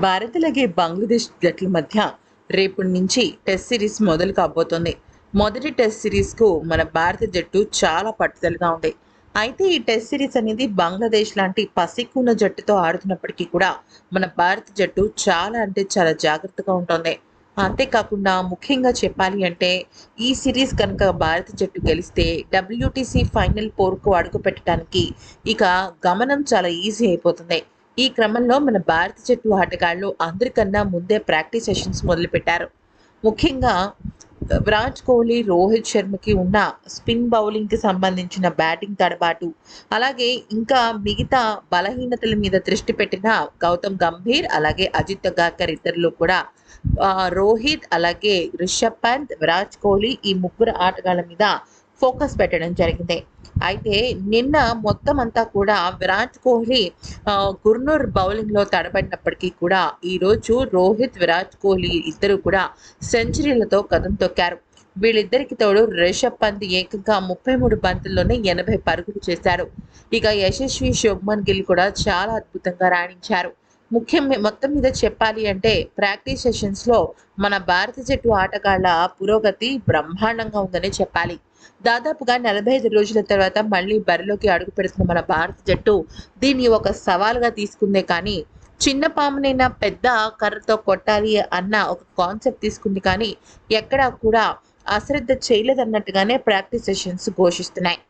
భారత్ అలాగే బంగ్లాదేశ్ జట్ల మధ్య రేపటి నుంచి టెస్ట్ సిరీస్ మొదలు కాబోతోంది. మొదటి టెస్ట్ సిరీస్కు మన భారత జట్టు చాలా పట్టుదలగా ఉంది. అయితే ఈ టెస్ట్ సిరీస్ అనేది బంగ్లాదేశ్ లాంటి పసిక్కున్న జట్టుతో ఆడుతున్నప్పటికీ కూడా మన భారత జట్టు చాలా అంటే చాలా జాగ్రత్తగా ఉంటుంది. అంతేకాకుండా ముఖ్యంగా చెప్పాలి అంటే ఈ సిరీస్ కనుక భారత జట్టు గెలిస్తే డబ్ల్యూటీసీ ఫైనల్ పోరుకు అడుగు పెట్టడానికి ఇక గమనం చాలా ఈజీ అయిపోతుంది. ఈ క్రమంలో మన భారత జట్టు ఆటగాళ్ళు అందరికన్నా ముందే ప్రాక్టీస్ సెషన్స్ మొదలుపెట్టారు. ముఖ్యంగా విరాట్ కోహ్లీ రోహిత్ శర్మకి ఉన్న స్పిన్ బౌలింగ్కి సంబంధించిన బ్యాటింగ్ తడబాటు అలాగే ఇంకా మిగతా బలహీనతల మీద దృష్టి పెట్టిన గౌతమ్ గంభీర్ అలాగే అజిత్ అగార్కర్ ఇద్దరు కూడా రోహిత్ అలాగే రిషబ్ పంత్ విరాట్ కోహ్లీ ఈ ముగ్గురు ఆటగాళ్ళ మీద ఫోకస్ పెట్టడం జరిగింది. అయితే నిన్న మొత్తం అంతా కూడా విరాట్ కోహ్లీ గుర్నూర్ బౌలింగ్లో తడబడినప్పటికీ కూడా ఈరోజు రోహిత్ విరాట్ కోహ్లీ ఇద్దరు కూడా సెంచరీలతో కదం తొక్కారు. వీళ్ళిద్దరికి తోడు రిషబ్ పంత్ ఏకంగా ముప్పై మూడు బంతుల్లోనే ఎనభై పరుగులు చేశారు. ఇక యశస్వి శుభ్మన్ గిల్ కూడా చాలా అద్భుతంగా రాణించారు. ముఖ్యం మొత్తం మీద చెప్పాలి అంటే ప్రాక్టీస్ సెషన్స్లో మన భారత జట్టు ఆటగాళ్ళ పురోగతి బ్రహ్మాండంగా ఉందని చెప్పాలి. దాదాపుగా నలభై ఐదు రోజుల తర్వాత మళ్ళీ బరిలోకి అడుగు పెడుతున్న మన భారత జట్టు దీన్ని ఒక సవాల్గా తీసుకుందే కానీ చిన్న పామునైనా పెద్ద కర్రతో కొట్టాలి అన్న ఒక కాన్సెప్ట్ తీసుకుంది కానీ ఎక్కడా కూడా అశ్రద్ధ చేయలేదన్నట్టుగానే ప్రాక్టీస్ సెషన్స్ ఘోషిస్తున్నాయి.